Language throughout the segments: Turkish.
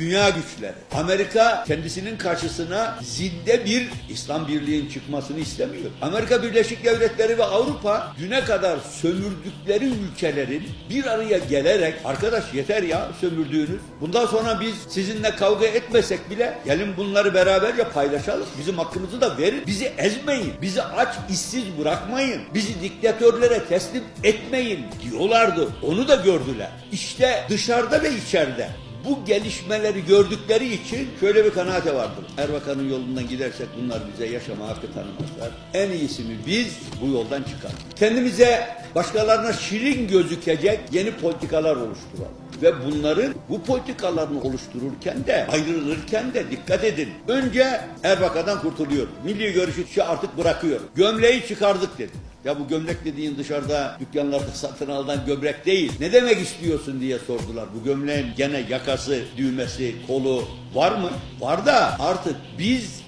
dünya güçleri. Amerika kendisinin karşısına zinde bir İslam Birliği'nin çıkmasını istemiyor. Amerika Birleşik Devletleri ve Avrupa düne kadar sömürdükleri ülkelerin bir araya gelerek arkadaş yeter ya sömürdüğünüz. Bundan sonra biz sizinle kavga etmesek bile gelin bunları beraberce paylaşalım. Bizim hakkımızı da verin. Bizi ezmeyin. Bizi aç işsiz bırakmayın. Bizi diktatörlere teslim etmeyin diyorlardı. Onu da gördüler. İşte dışarıda ve içeride bu gelişmeleri gördükleri için şöyle bir kanaate vardır. Erbakan'ın yolundan gidersek bunlar bize yaşama hakkı tanımazlar. En iyisi mi biz bu yoldan çıkalım. Kendimize başkalarına şirin gözükecek yeni politikalar oluşturalım. Ve bunların bu politikalarını oluştururken de ayrılırken de dikkat edin. Önce Erbakan'dan kurtuluyor. Milli görüşü artık bırakıyor. Gömleği çıkardık dedi. Ya bu gömlek dediğin dışarıda dükkanlarda satın alınan gömlek değil. Ne demek istiyorsun diye sordular. Bu gömleğin gene yakası, düğmesi, kolu var mı? Var da artık biz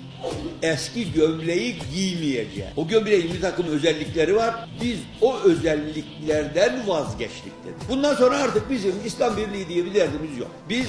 eski gömleği giymeyeceğiz. O gömleğin bir takım özellikleri var. Biz o özelliklerden vazgeçtik dedi. Bundan sonra artık bizim İslam Birliği diye bir derdimiz yok. Biz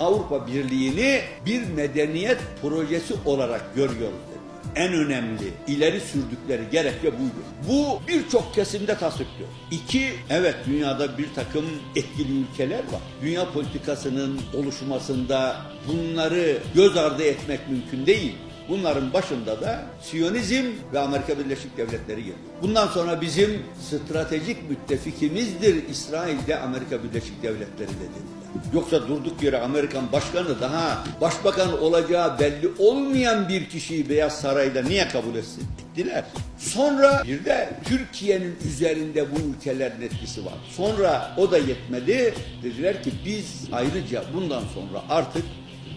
Avrupa Birliği'ni bir medeniyet projesi olarak görüyoruz en önemli ileri sürdükleri gerekçe buydu. Bu birçok kesimde tasdikliyor. İki, evet dünyada bir takım etkili ülkeler var. Dünya politikasının oluşmasında bunları göz ardı etmek mümkün değil. Bunların başında da Siyonizm ve Amerika Birleşik Devletleri geliyor. Bundan sonra bizim stratejik müttefikimizdir İsrail'de Amerika Birleşik Devletleri de dediler. Yoksa durduk yere Amerikan başkanı daha başbakan olacağı belli olmayan bir kişiyi Beyaz Saray'da niye kabul etsin? Ettiler. Sonra bir de Türkiye'nin üzerinde bu ülkelerin etkisi var. Sonra o da yetmedi. Dediler ki biz ayrıca bundan sonra artık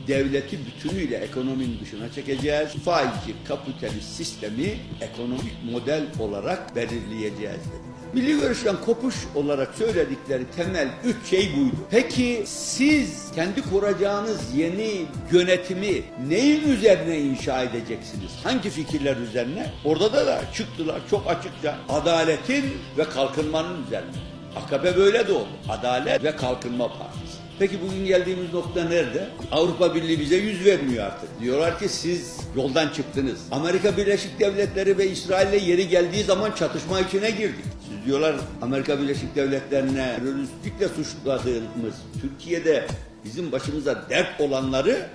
devleti bütünüyle ekonominin dışına çekeceğiz. Faizci kapitalist sistemi ekonomik model olarak belirleyeceğiz dedi. Milli görüşten kopuş olarak söyledikleri temel üç şey buydu. Peki siz kendi kuracağınız yeni yönetimi neyin üzerine inşa edeceksiniz? Hangi fikirler üzerine? Orada da, da çıktılar çok açıkça. Adaletin ve kalkınmanın üzerine. AKP böyle de oldu. Adalet ve Kalkınma Partisi. Peki bugün geldiğimiz nokta nerede? Avrupa Birliği bize yüz vermiyor artık. Diyorlar ki siz yoldan çıktınız. Amerika Birleşik Devletleri ve İsrail'le yeri geldiği zaman çatışma içine girdik. Diyorlar Amerika Birleşik Devletleri'ne teröristlikle suçladığımız Türkiye'de bizim başımıza dert olanları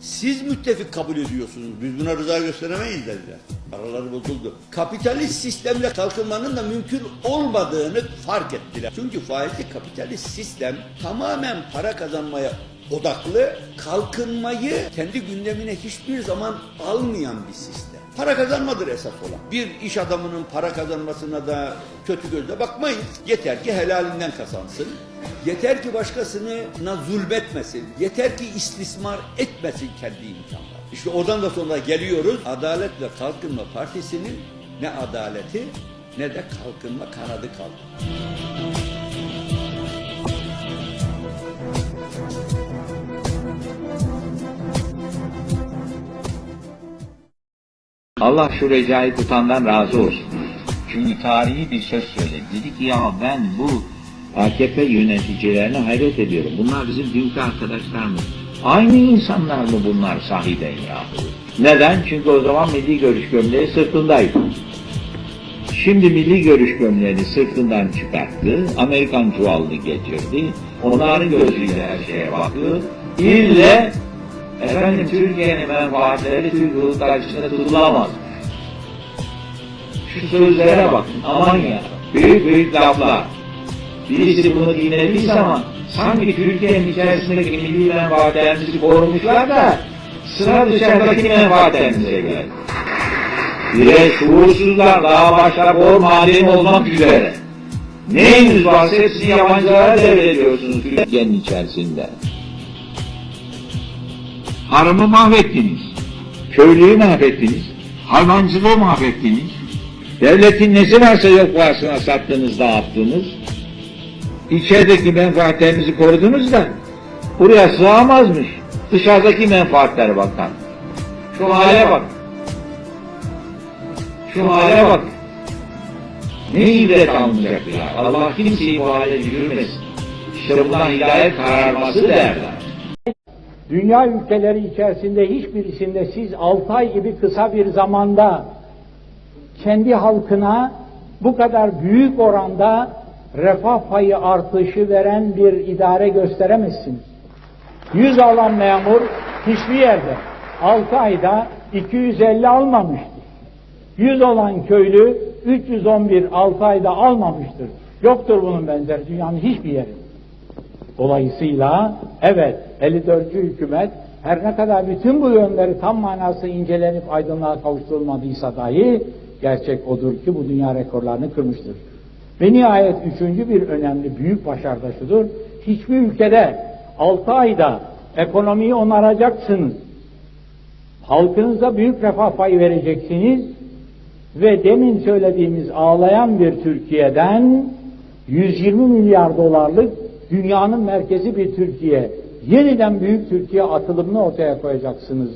siz müttefik kabul ediyorsunuz. Biz buna rıza gösteremeyiz dediler. Araları bozuldu. Kapitalist sistemle kalkınmanın da mümkün olmadığını fark ettiler. Çünkü faizli kapitalist sistem tamamen para kazanmaya odaklı, kalkınmayı kendi gündemine hiçbir zaman almayan bir sistem. Para kazanmadır esas olan. Bir iş adamının para kazanmasına da kötü gözle bakmayın. Yeter ki helalinden kazansın. Yeter ki başkasına zulmetmesin. Yeter ki istismar etmesin kendi imkanları. İşte oradan da sonra geliyoruz. Adalet ve Kalkınma Partisi'nin ne adaleti ne de kalkınma kanadı kaldı. Allah şu recai tutandan razı olsun. Çünkü tarihi bir söz söyledi. Dedi ki ya ben bu AKP yöneticilerine hayret ediyorum. Bunlar bizim dünkü arkadaşlar mı? Aynı insanlar mı bunlar sahiden ya? Neden? Çünkü o zaman milli görüş gömleği sırtındaydı. Şimdi milli görüş gömleğini sırtından çıkarttı, Amerikan çuvalını getirdi, onların gözüyle her şeye baktı. İlle efendim Türkiye'nin menfaatleri Türk hukuk karşısında tutulamaz. Şu sözlere bakın, aman ya, büyük büyük laflar. Birisi bunu dinlediyse ama sanki Türkiye'nin içerisindeki milli menfaatlerimizi korumuşlar da sıra dışarıdaki menfaatlerimize geldi. Bire şuursuzlar daha başta bor madeni olmak üzere. Neyiniz varsa hepsini yabancılara devrediyorsunuz Türkiye'nin içerisinde. Harımı mahvettiniz. Köylüyü mahvettiniz. Hayvancılığı mahvettiniz. Devletin nesi varsa yok varsına sattınız, dağıttınız. İçerideki menfaatlerinizi korudunuz da buraya sığamazmış. Dışarıdaki menfaatler bakan. Şu hale bak. Şu hale bak. Ne ibret alınacak ya? Allah kimseyi bu hale yürümesin. İşte bundan hidayet kararması derler. Dünya ülkeleri içerisinde hiçbirisinde siz 6 ay gibi kısa bir zamanda kendi halkına bu kadar büyük oranda refah payı artışı veren bir idare gösteremezsiniz. 100 alan memur hiçbir yerde 6 ayda 250 almamıştır. 100 olan köylü 311 6 ayda almamıştır. Yoktur bunun benzeri dünyanın hiçbir yerinde. Dolayısıyla evet 54. hükümet her ne kadar bütün bu yönleri tam manası incelenip aydınlığa kavuşturulmadıysa dahi gerçek odur ki bu dünya rekorlarını kırmıştır. Ve nihayet üçüncü bir önemli büyük başarı da şudur. Hiçbir ülkede 6 ayda ekonomiyi onaracaksınız. Halkınıza büyük refah payı vereceksiniz ve demin söylediğimiz ağlayan bir Türkiye'den 120 milyar dolarlık dünyanın merkezi bir Türkiye, yeniden büyük Türkiye atılımını ortaya koyacaksınız.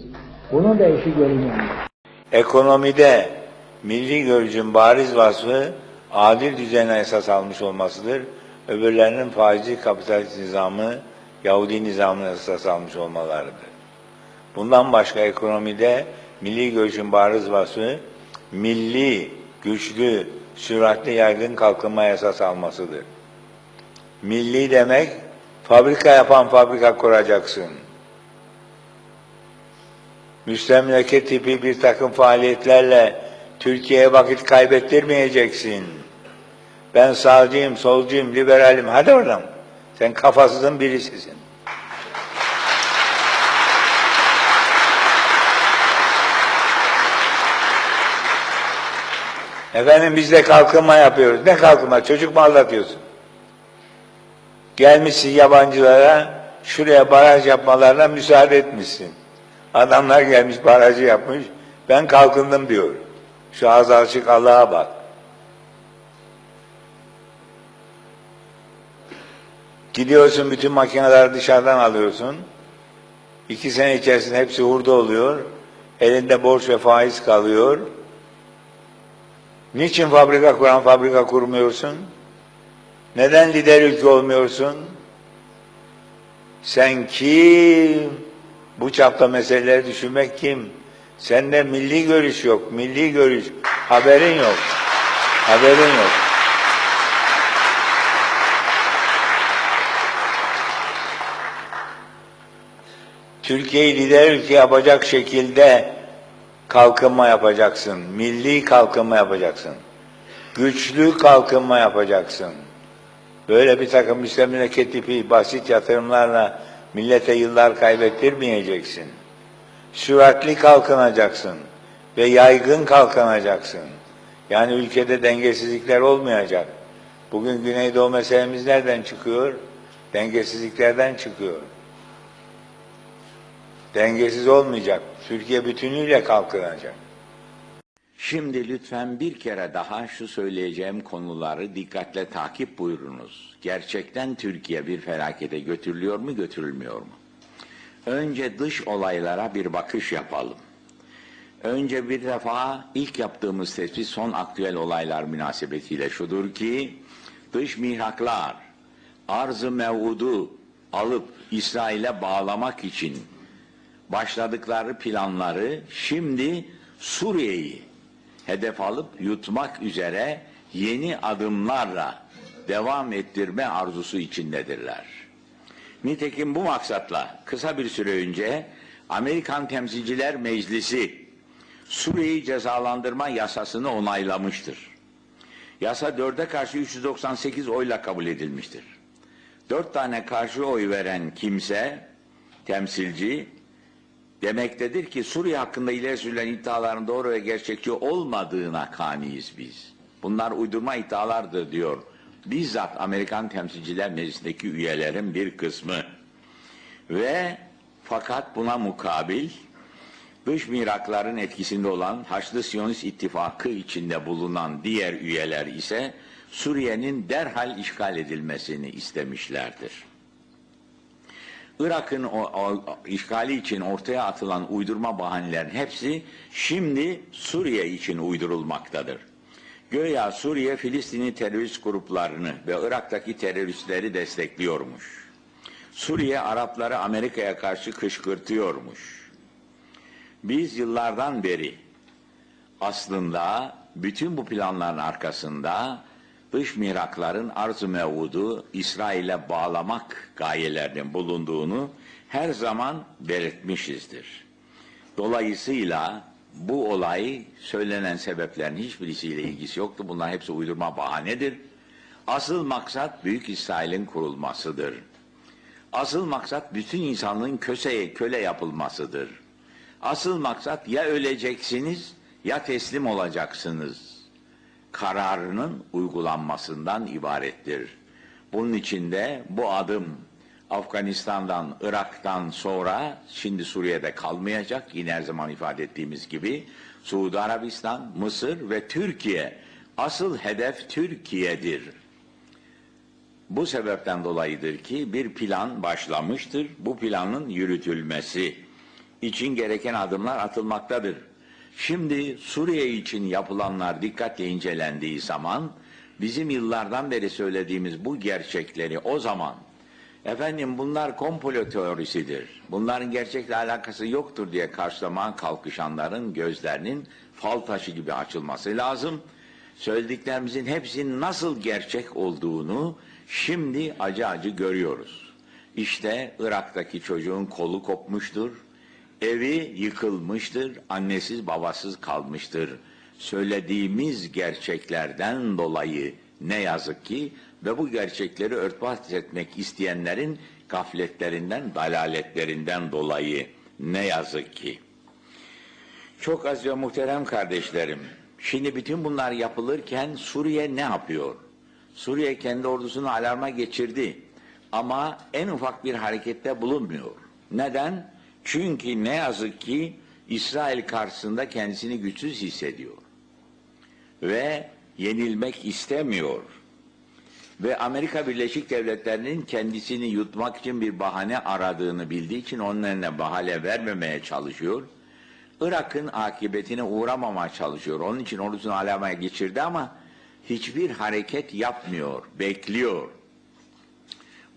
Bunun da eşi görünüyor. Ekonomide milli görüşün bariz vasfı adil düzene esas almış olmasıdır. Öbürlerinin faizi kapitalist nizamı, Yahudi nizamını esas almış olmalarıdır. Bundan başka ekonomide milli görüşün bariz vasfı milli, güçlü, süratli yaygın kalkınma esas almasıdır. Milli demek fabrika yapan fabrika kuracaksın. müstemleke tipi bir takım faaliyetlerle Türkiye'ye vakit kaybettirmeyeceksin. Ben sağcıyım, solcuyum, liberalim. Hadi oradan. Sen kafasızın birisisin. Efendim biz de kalkınma yapıyoruz. Ne kalkınma? Çocuk mu aldatıyorsun? Gelmişsin yabancılara, şuraya baraj yapmalarına müsaade etmişsin. Adamlar gelmiş barajı yapmış, ben kalkındım diyor. Şu ağız açık Allah'a bak. Gidiyorsun bütün makineleri dışarıdan alıyorsun. İki sene içerisinde hepsi hurda oluyor. Elinde borç ve faiz kalıyor. Niçin fabrika kuran fabrika kurmuyorsun? Neden lider ülke olmuyorsun? Sen kim? Bu çapta meseleleri düşünmek kim? Sende milli görüş yok, milli görüş. Haberin yok. Haberin yok. Türkiye'yi lider ülke yapacak şekilde kalkınma yapacaksın. Milli kalkınma yapacaksın. Güçlü kalkınma yapacaksın. Böyle bir takım müstemleke tipi basit yatırımlarla millete yıllar kaybettirmeyeceksin. Süratli kalkınacaksın ve yaygın kalkınacaksın. Yani ülkede dengesizlikler olmayacak. Bugün Güneydoğu meselemiz nereden çıkıyor? Dengesizliklerden çıkıyor. Dengesiz olmayacak. Türkiye bütünüyle kalkınacak. Şimdi lütfen bir kere daha şu söyleyeceğim konuları dikkatle takip buyurunuz. Gerçekten Türkiye bir felakete götürülüyor mu götürülmüyor mu? Önce dış olaylara bir bakış yapalım. Önce bir defa ilk yaptığımız tespit son aktüel olaylar münasebetiyle şudur ki dış mihraklar arz-ı mevudu alıp İsrail'e bağlamak için başladıkları planları şimdi Suriye'yi hedef alıp yutmak üzere yeni adımlarla devam ettirme arzusu içindedirler. Nitekim bu maksatla kısa bir süre önce Amerikan Temsilciler Meclisi Suriye'yi cezalandırma yasasını onaylamıştır. Yasa dörde karşı 398 oyla kabul edilmiştir. Dört tane karşı oy veren kimse, temsilci, demektedir ki Suriye hakkında ileri sürülen iddiaların doğru ve gerçekçi olmadığına kaniyiz biz. Bunlar uydurma iddialardır diyor. Bizzat Amerikan Temsilciler Meclisi'ndeki üyelerin bir kısmı. Ve fakat buna mukabil dış mirakların etkisinde olan Haçlı Siyonist İttifakı içinde bulunan diğer üyeler ise Suriye'nin derhal işgal edilmesini istemişlerdir. Irak'ın o, o, işgali için ortaya atılan uydurma bahanelerin hepsi şimdi Suriye için uydurulmaktadır. Göya Suriye Filistinli terörist gruplarını ve Irak'taki teröristleri destekliyormuş. Suriye Arapları Amerika'ya karşı kışkırtıyormuş. Biz yıllardan beri aslında bütün bu planların arkasında dış mihrakların arz-ı mevudu İsrail'e bağlamak gayelerinin bulunduğunu her zaman belirtmişizdir. Dolayısıyla bu olay söylenen sebeplerin hiçbirisiyle ilgisi yoktu. Bunlar hepsi uydurma bahanedir. Asıl maksat Büyük İsrail'in kurulmasıdır. Asıl maksat bütün insanlığın köseye köle yapılmasıdır. Asıl maksat ya öleceksiniz ya teslim olacaksınız. Kararının uygulanmasından ibarettir. Bunun için de bu adım Afganistan'dan, Irak'tan sonra şimdi Suriye'de kalmayacak. Yine her zaman ifade ettiğimiz gibi Suudi Arabistan, Mısır ve Türkiye. Asıl hedef Türkiye'dir. Bu sebepten dolayıdır ki bir plan başlamıştır. Bu planın yürütülmesi için gereken adımlar atılmaktadır. Şimdi Suriye için yapılanlar dikkatle incelendiği zaman bizim yıllardan beri söylediğimiz bu gerçekleri o zaman efendim bunlar komplo teorisidir. Bunların gerçekle alakası yoktur diye karşılamaya kalkışanların gözlerinin fal taşı gibi açılması lazım. Söylediklerimizin hepsinin nasıl gerçek olduğunu şimdi acı acı görüyoruz. İşte Irak'taki çocuğun kolu kopmuştur. Evi yıkılmıştır, annesiz babasız kalmıştır. Söylediğimiz gerçeklerden dolayı ne yazık ki ve bu gerçekleri örtbas etmek isteyenlerin gafletlerinden, dalaletlerinden dolayı ne yazık ki. Çok az ve muhterem kardeşlerim, şimdi bütün bunlar yapılırken Suriye ne yapıyor? Suriye kendi ordusunu alarma geçirdi ama en ufak bir harekette bulunmuyor. Neden? Çünkü ne yazık ki İsrail karşısında kendisini güçsüz hissediyor. Ve yenilmek istemiyor. Ve Amerika Birleşik Devletleri'nin kendisini yutmak için bir bahane aradığını bildiği için eline bahane vermemeye çalışıyor. Irak'ın akıbetine uğramamaya çalışıyor. Onun için ordusunu alamaya geçirdi ama hiçbir hareket yapmıyor, bekliyor.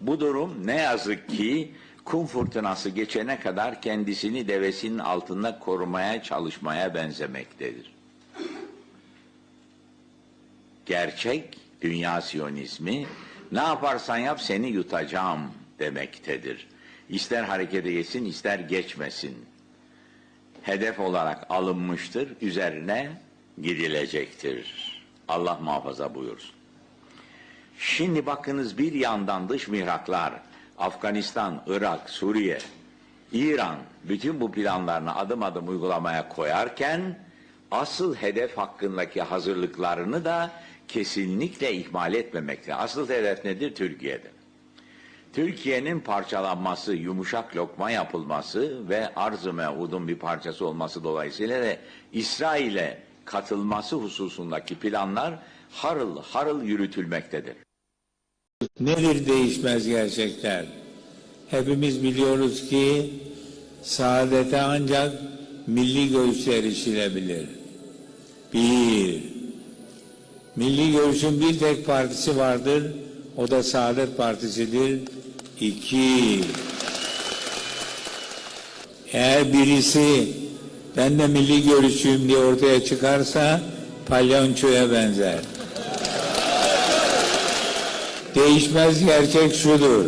Bu durum ne yazık ki kum fırtınası geçene kadar kendisini devesinin altında korumaya çalışmaya benzemektedir. Gerçek dünya siyonizmi ne yaparsan yap seni yutacağım demektedir. İster harekete geçsin ister geçmesin. Hedef olarak alınmıştır, üzerine gidilecektir. Allah muhafaza buyursun. Şimdi bakınız bir yandan dış mihraklar, Afganistan, Irak, Suriye, İran bütün bu planlarını adım adım uygulamaya koyarken asıl hedef hakkındaki hazırlıklarını da kesinlikle ihmal etmemekte. Asıl hedef nedir? Türkiye'de. Türkiye'nin parçalanması, yumuşak lokma yapılması ve arz-ı mevudun bir parçası olması dolayısıyla da İsrail'e katılması hususundaki planlar harıl harıl yürütülmektedir. Nedir değişmez gerçekler? Hepimiz biliyoruz ki saadete ancak milli görüşle erişilebilir. Bir, milli görüşün bir tek partisi vardır, o da Saadet Partisi'dir. İki, eğer birisi ben de milli görüşçüyüm diye ortaya çıkarsa palyonçoya benzer. Değişmez gerçek şudur.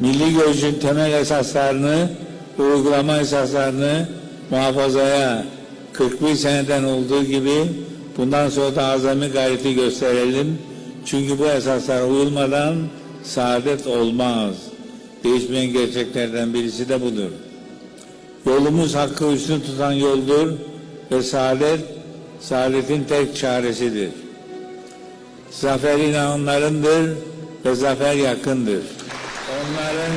Milli görüşün temel esaslarını, uygulama esaslarını muhafazaya 41 seneden olduğu gibi bundan sonra da azami gayreti gösterelim. Çünkü bu esaslar uyulmadan saadet olmaz. Değişmeyen gerçeklerden birisi de budur. Yolumuz hakkı üstün tutan yoldur ve saadet, saadetin tek çaresidir. Zafer inananlarındır ve zafer yakındır. Onların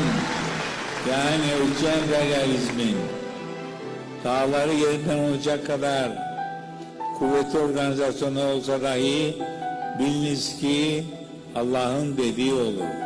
yani ülke emperyalizmin dağları yerinden olacak kadar kuvvetli organizasyonu olsa dahi biliniz ki Allah'ın dediği olur.